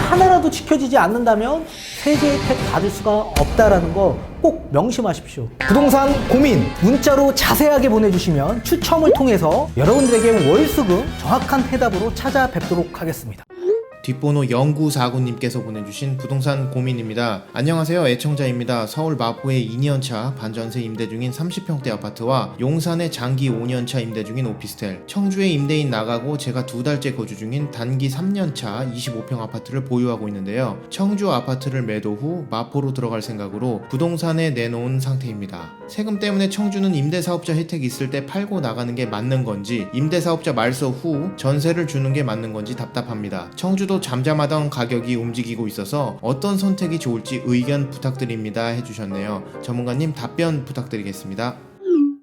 하나라도 지켜지지 않는다면 세제 혜택 받을 수가 없다라는 거 꼭 명심하십시오. 부동산 고민 문자로 자세하게 보내주시면 추첨을 통해서 여러분들에게 월수금 정확한 해답으로 찾아뵙도록 하겠습니다. 뒷번호 0949님께서 보내주신 부동산 고민입니다. 안녕하세요. 애청자입니다. 서울 마포의 2년차 반전세 임대 중인 30평대 아파트와 용산의 장기 5년차 임대 중인 오피스텔, 청주의 임대인 나가고 제가 두 달째 거주 중인 단기 3년차 25평 아파트를 보유하고 있는데요. 청주 아파트를 매도 후 마포로 들어갈 생각으로 부동산에 내놓은 상태입니다. 세금 때문에 청주는 임대사업자 혜택이 있을 때 팔고 나가는 게 맞는 건지, 임대사업자 말소 후 전세를 주는 게 맞는 건지 답답합니다. 청주 도 잠잠하던 가격이 움직이고 있어서 어떤 선택이 좋을지 의견 부탁드립니다 해주셨네요. 전문가님 답변 부탁드리겠습니다.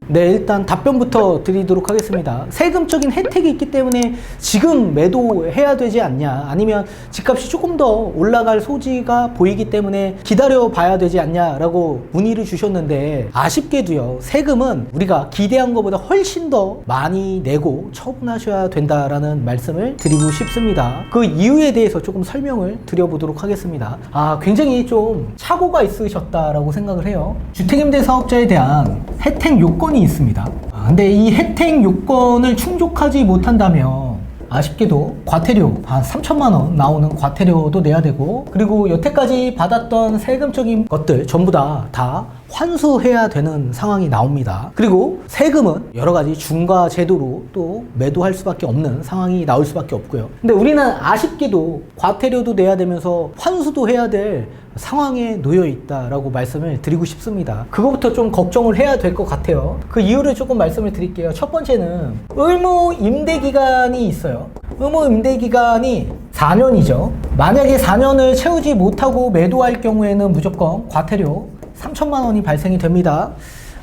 네, 일단 답변부터 드리도록 하겠습니다. 세금적인 혜택이 있기 때문에 지금 매도해야 되지 않냐, 아니면 집값이 조금 더 올라갈 소지가 보이기 때문에 기다려 봐야 되지 않냐라고 문의를 주셨는데 아쉽게도요, 세금은 우리가 기대한 것보다 훨씬 더 많이 내고 처분하셔야 된다라는 말씀을 드리고 싶습니다. 그 이유에 대해서 조금 설명을 드려보도록 하겠습니다. 아, 굉장히 좀 착오가 있으셨다라고 생각을 해요. 주택임대 사업자에 대한 혜택 요건이 있습니다. 아, 근데 이 혜택 요건을 충족하지 못한다면 아쉽게도 과태료 한 3천만 원 나오는 과태료도 내야 되고 그리고 여태까지 받았던 세금적인 것들 전부 다다 환수해야 되는 상황이 나옵니다. 그리고 세금은 여러 가지 중과 제도로 또 매도할 수밖에 없는 상황이 나올 수밖에 없고요. 근데 우리는 아쉽게도 과태료도 내야 되면서 환수도 해야 될 상황에 놓여 있다라고 말씀을 드리고 싶습니다. 그거부터 좀 걱정을 해야 될 것 같아요. 그 이유를 조금 말씀을 드릴게요. 첫 번째는 의무 임대 기간이 있어요. 의무 임대 기간이 4년이죠. 만약에 4년을 채우지 못하고 매도할 경우에는 무조건 과태료 3천만 원이 발생이 됩니다.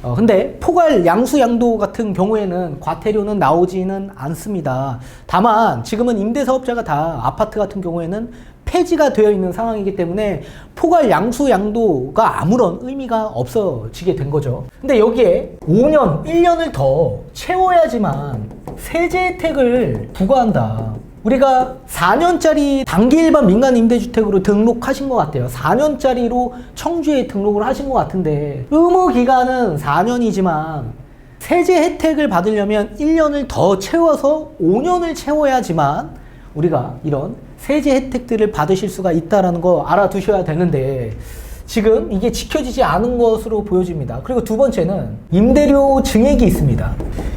어, 근데 포괄 양수 양도 같은 경우에는 과태료는 나오지는 않습니다. 다만 지금은 임대사업자가 다 아파트 같은 경우에는 폐지가 되어 있는 상황이기 때문에 포괄 양수 양도가 아무런 의미가 없어지게 된 거죠. 근데 여기에 5년, 1년을 더 채워야지만 세제 혜택을 부과한다. 우리가 4년짜리 단기 일반 민간 임대주택으로 등록하신 것 같아요. 4년짜리로 청주에 등록을 하신 것 같은데 의무 기간은 4년이지만 세제 혜택을 받으려면 1년을 더 채워서 5년을 채워야지만 우리가 이런 세제 혜택들을 받으실 수가 있다라는 거 알아두셔야 되는데 지금 이게 지켜지지 않은 것으로 보여집니다. 그리고 두 번째는 임대료 증액이 있습니다.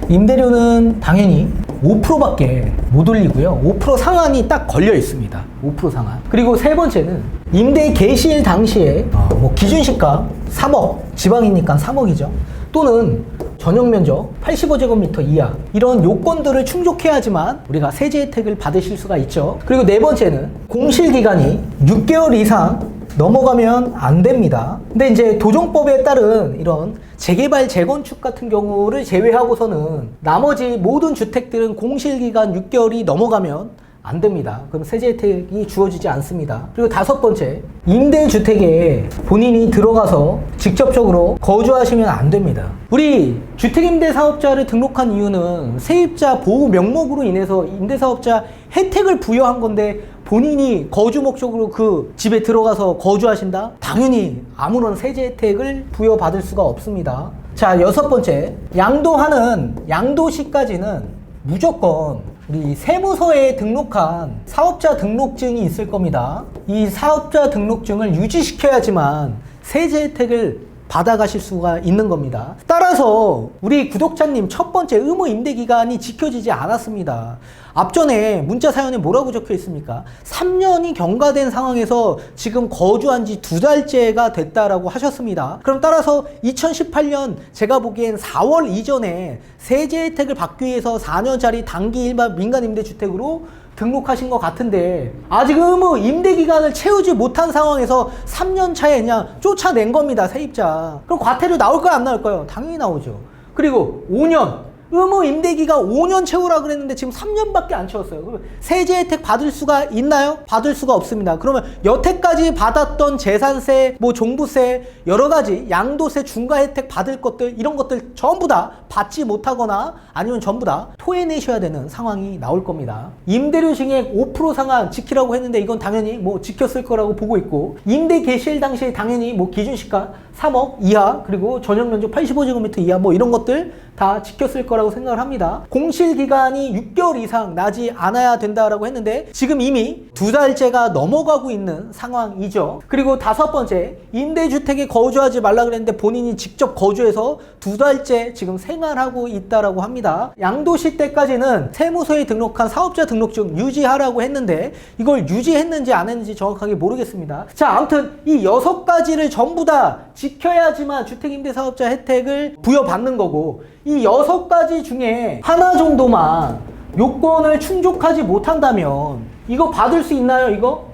임대료는 당연히 5%밖에 못 올리고요. 5% 상한이 딱 걸려 있습니다. 5% 상한. 그리고 세 번째는 임대 개시일 당시에 어, 뭐 기준시가 3억, 지방이니까 3억이죠. 또는 전용 면적 85제곱미터 이하 이런 요건들을 충족해야지만 우리가 세제 혜택을 받으실 수가 있죠. 그리고 네 번째는 공실 기간이 6개월 이상 넘어가면 안 됩니다. 근데 이제 도정법에 따른 이런 재개발, 재건축 같은 경우를 제외하고서는 나머지 모든 주택들은 공실기간 6개월이 넘어가면 안 됩니다. 그럼 세제 혜택이 주어지지 않습니다. 그리고 다섯 번째, 임대주택에 본인이 들어가서 직접적으로 거주하시면 안 됩니다. 우리 주택임대 사업자를 등록한 이유는 세입자 보호 명목으로 인해서 임대사업자 혜택을 부여한 건데 본인이 거주 목적으로 그 집에 들어가서 거주하신다? 당연히 아무런 세제 혜택을 부여받을 수가 없습니다. 자, 여섯 번째, 양도하는 양도시까지는 무조건 우리 세무서에 등록한 사업자 등록증이 있을 겁니다. 이 사업자 등록증을 유지시켜야지만 세제 혜택을 받아가실 수가 있는 겁니다. 따라서 우리 구독자님 첫 번째 의무 임대 기간이 지켜지지 않았습니다. 앞전에 문자 사연에 뭐라고 적혀 있습니까? 3년이 경과된 상황에서 지금 거주한 지 두 달째가 됐다라고 하셨습니다. 그럼 따라서 2018년 제가 보기엔 4월 이전에 세제 혜택을 받기 위해서 4년짜리 단기 일반 민간 임대 주택으로 등록하신 것 같은데 아직 의무 임대 기간을 채우지 못한 상황에서 3년 차에 그냥 쫓아낸 겁니다 세입자. 그럼 과태료 나올까요 안 나올까요 당연히 나오죠. 그리고 5년 의무 임대기가 5년 채우라 그랬는데 지금 3년밖에 안 채웠어요. 그러면 세제 혜택 받을 수가 있나요? 받을 수가 없습니다. 그러면 여태까지 받았던 재산세, 뭐 종부세, 여러 가지 양도세 중과 혜택 받을 것들 이런 것들 전부 다 받지 못하거나 아니면 전부 다 토해내셔야 되는 상황이 나올 겁니다. 임대료 증액 5% 상한 지키라고 했는데 이건 당연히 뭐 지켰을 거라고 보고 있고 임대 개시일 당시에 당연히 뭐 기준시가 3억 이하 그리고 전용 면적 85제곱미터 이하 뭐 이런 것들 다 지켰을 거라 고 생각을 합니다. 공실 기간이 6개월 이상 나지 않아야 된다라고 했는데 지금 이미 두 달째가 넘어가고 있는 상황이죠. 그리고 다섯 번째 임대주택에 거주하지 말라 그랬는데 본인이 직접 거주해서 두 달째 지금 생활하고 있다라고 합니다. 양도시 때까지는 세무서에 등록한 사업자 등록증 유지하라고 했는데 이걸 유지했는지 안 했는지 정확하게 모르겠습니다. 자, 아무튼 이 여섯 가지를 전부 다 지켜야지만 주택임대사업자 혜택을 부여받는 거고 이 여섯 가지 중에 하나 정도만 요건을 충족하지 못한다면 이거 받을 수 있나요? 이거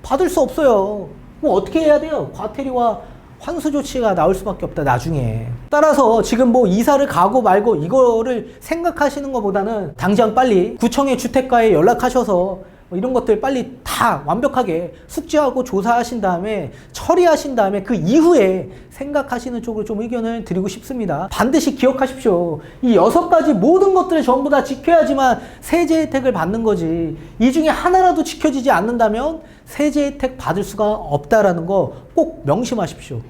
받을 수 없어요. 그럼 어떻게 해야 돼요? 과태료와 환수 조치가 나올 수밖에 없다 나중에 따라서 지금 뭐 이사를 가고 말고 이거를 생각하시는 것보다는 당장 빨리 구청의 주택가에 연락하셔서 뭐 이런 것들 빨리 다 완벽하게 숙지하고 조사하신 다음에 처리하신 다음에 그 이후에 생각하시는 쪽으로 좀 의견을 드리고 싶습니다. 반드시 기억하십시오. 이 여섯 가지 모든 것들을 전부 다 지켜야지만 세제 혜택을 받는 거지. 이 중에 하나라도 지켜지지 않는다면 세제 혜택 받을 수가 없다라는 거 꼭 명심하십시오.